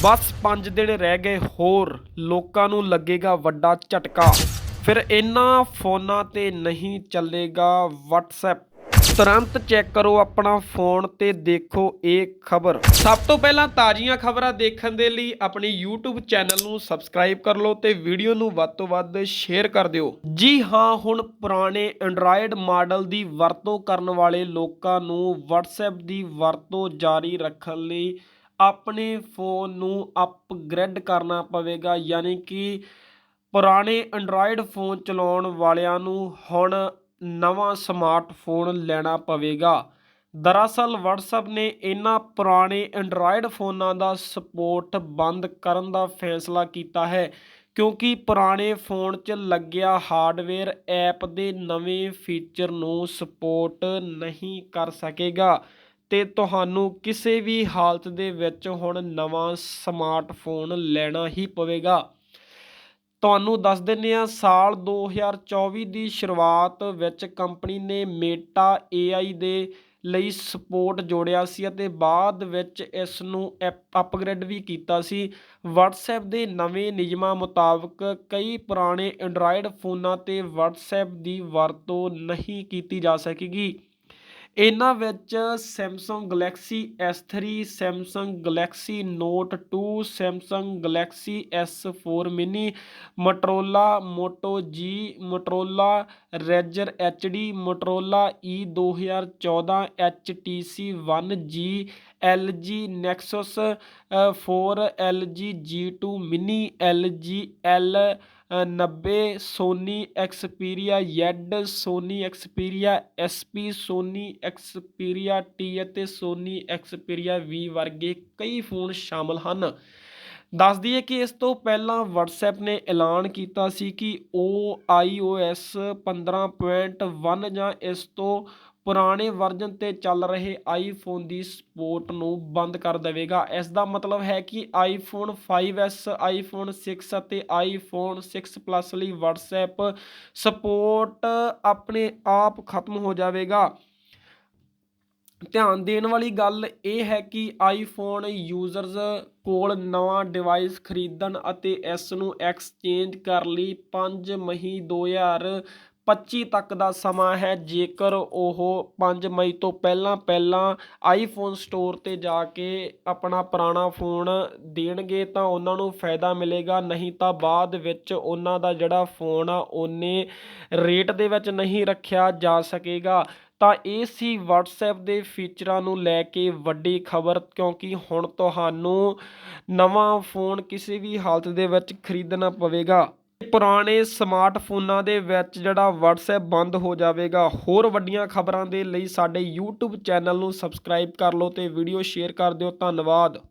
ਬਸ 5 ਦਿਨ ਰਹਿ ਗਏ, ਹੋਰ ਲੋਕਾਂ ਨੂੰ ਲੱਗੇਗਾ ਵੱਡਾ ਝਟਕਾ। ਫਿਰ ਇਹਨਾਂ ਫੋਨਾਂ ਤੇ ਨਹੀਂ ਚੱਲੇਗਾ WhatsApp ਤੁਰੰਤ ਚੈੱਕ ਕਰੋ ਆਪਣਾ ਫੋਨ ਤੇ ਦੇਖੋ ਇਹ ਖਬਰ। ਸਭ ਤੋਂ ਪਹਿਲਾਂ ਤਾਜ਼ੀਆਂ ਖਬਰਾਂ ਦੇਖਣ ਦੇ ਲਈ ਆਪਣੀ YouTube ਚੈਨਲ ਨੂੰ ਸਬਸਕ੍ਰਾਈਬ ਕਰ ਲਓ ਤੇ ਵੀਡੀਓ ਨੂੰ ਵੱਧ ਤੋਂ ਵੱਧ ਸ਼ੇਅਰ ਕਰ ਦਿਓ। ਜੀ ਹਾਂ, ਹੁਣ ਪੁਰਾਣੇ Android ਮਾਡਲ ਦੀ ਵਰਤੋਂ ਕਰਨ ਵਾਲੇ ਲੋਕਾਂ ਨੂੰ WhatsApp ਦੀ ਵਰਤੋਂ ਜਾਰੀ ਰੱਖਣ ਲਈ ਆਪਣੇ ਫੋਨ ਨੂੰ ਅਪਗ੍ਰੇਡ ਕਰਨਾ ਪਵੇਗਾ, ਯਾਨੀ ਕਿ ਪੁਰਾਣੇ Android ਫੋਨ ਚਲਾਉਣ ਵਾਲਿਆਂ ਨੂੰ ਹੁਣ ਨਵਾਂ ਸਮਾਰਟਫੋਨ ਲੈਣਾ ਪਵੇਗਾ। ਦਰਅਸਲ WhatsApp ਨੇ ਇਹਨਾਂ ਪੁਰਾਣੇ ਐਂਡਰਾਇਡ ਫੋਨਾਂ ਦਾ ਸਪੋਰਟ ਬੰਦ ਕਰਨ ਦਾ ਫੈਸਲਾ ਕੀਤਾ ਹੈ, ਕਿਉਂਕਿ ਪੁਰਾਣੇ ਫੋਨ 'ਚ ਲੱਗਿਆ ਹਾਰਡਵੇਅਰ ਐਪ ਦੇ ਨਵੇਂ ਫੀਚਰ ਨੂੰ ਸਪੋਰਟ ਨਹੀਂ ਕਰ ਸਕੇਗਾ। ਤੇ ਤੁਹਾਨੂੰ ਕਿਸੇ ਵੀ ਹਾਲਤ ਦੇ ਵਿੱਚ ਹੁਣ ਨਵਾਂ ਸਮਾਰਟਫੋਨ ਲੈਣਾ ਹੀ ਪਵੇਗਾ। ਤੁਹਾਨੂੰ ਦੱਸ ਦਿੰਨੇ ਆ ਸਾਲ 2024 ਦੀ ਸ਼ੁਰੂਆਤ ਵਿੱਚ ਕੰਪਨੀ ਨੇ ਮੇਟਾ AI ਦੇ ਲਈ ਸਪੋਰਟ ਜੋੜਿਆ ਸੀ ਅਤੇ ਬਾਅਦ ਵਿੱਚ ਇਸ ਨੂੰ ਅਪਗ੍ਰੇਡ ਵੀ ਕੀਤਾ ਸੀ। WhatsApp ਦੇ ਨਵੇਂ ਨਿਯਮਾਂ ਮੁਤਾਬਕ ਕਈ ਪੁਰਾਣੇ ਐਂਡਰਾਇਡ ਫੋਨਾਂ ਤੇ WhatsApp ਦੀ ਵਰਤੋਂ ਨਹੀਂ ਕੀਤੀ ਜਾ ਸਕੇਗੀ। ਇਹਨਾਂ ਵਿੱਚ Samsung Galaxy S3 Samsung Galaxy Note 2 Samsung Galaxy S4 mini Motorola Moto G Motorola Razr H D Motorola E ਦੋ ਹਜ਼ਾਰ ਚੌਦਾਂ H T C one G L G Nexus four L G G two mini L G L ਨੱਬੇ Sony Xperia Z Sony Xperia SP Sony Xperia T ਅਤੇ Sony ਐਕਸਪੀਰੀਆ ਵੀ ਵਰਗੇ ਕਈ phone ਸ਼ਾਮਲ ਹਨ ਦੱਸ ਦਈਏ ਕਿ ਇਸ ਤੋਂ ਪਹਿਲਾਂ WhatsApp ਨੇ ਐਲਾਨ ਕੀਤਾ ਸੀ ਕਿ ਉਹ iOS 15.1 ਜਾਂ ਇਸ ਤੋਂ ਪੁਰਾਣੇ ਵਰਜ਼ਨ ਤੇ ਚੱਲ ਰਹੇ ਆਈਫੋਨ ਦੀ ਸਪੋਰਟ ਨੂੰ ਬੰਦ ਕਰ ਦੇਵੇਗਾ। ਇਸ ਦਾ ਮਤਲਬ ਹੈ ਕਿ ਆਈਫੋਨ 5s ਆਈਫੋਨ 6 ਅਤੇ ਆਈਫੋਨ 6 ਪਲੱਸ ਲਈ WhatsApp ਸਪੋਰਟ ਆਪਣੇ ਆਪ ਖਤਮ ਹੋ ਜਾਵੇਗਾ। ਧਿਆਨ ਦੇਣ ਵਾਲੀ ਗੱਲ ਇਹ ਹੈ ਕਿ ਆਈਫੋਨ ਯੂਜ਼ਰਸ ਕੋਲ ਨਵਾਂ ਡਿਵਾਈਸ ਖਰੀਦਣ ਅਤੇ ਇਸ ਨੂੰ ਐਕਸਚੇਂਜ ਕਰਨ ਲਈ 5 ਮਈ 2025 ਤੱਕ ਦਾ ਸਮਾਂ ਹੈ। ਜੇਕਰ ਉਹ 5 ਮਈ ਤੋਂ ਪਹਿਲਾਂ ਪਹਿਲਾਂ ਆਈਫੋਨ ਸਟੋਰ ਤੇ ਜਾ ਕੇ ਆਪਣਾ ਪੁਰਾਣਾ ਫੋਨ ਦੇਣਗੇ ਤਾਂ ਉਹਨਾਂ ਨੂੰ ਫਾਇਦਾ ਮਿਲੇਗਾ। ਨਹੀਂ ਤਾਂ ਬਾਅਦ ਵਿੱਚ ਉਹਨਾਂ ਦਾ ਜਿਹੜਾ ਫੋਨ ਆ, ਉਹਨੇ ਰੇਟ ਦੇ ਵਿੱਚ ਨਹੀਂ ਰੱਖਿਆ ਜਾ ਸਕੇਗਾ। ਤਾਂ ਇਹ ਸੀ WhatsApp ਦੇ ਫੀਚਰਾਂ ਨੂੰ ਲੈ ਕੇ ਵੱਡੀ ਖਬਰ, ਕਿਉਂਕਿ ਹੁਣ ਤੁਹਾਨੂੰ ਨਵਾਂ ਫੋਨ ਕਿਸੇ ਵੀ ਹਾਲਤ ਦੇ ਵਿੱਚ ਖਰੀਦਣਾ ਪਵੇਗਾ। ਪੁਰਾਣੇ ਸਮਾਰਟਫੋਨਾਂ ਦੇ ਵਿੱਚ ਜਿਹੜਾ WhatsApp ਬੰਦ ਹੋ ਜਾਵੇਗਾ, ਹੋਰ ਵੱਡੀਆਂ ਖਬਰਾਂ ਦੇ ਲਈ ਸਾਡੇ YouTube ਚੈਨਲ ਨੂੰ ਸਬਸਕ੍ਰਾਈਬ ਕਰ ਲਓ ਤੇ ਵੀਡੀਓ ਸ਼ੇਅਰ ਕਰ ਦਿਓ। ਧੰਨਵਾਦ।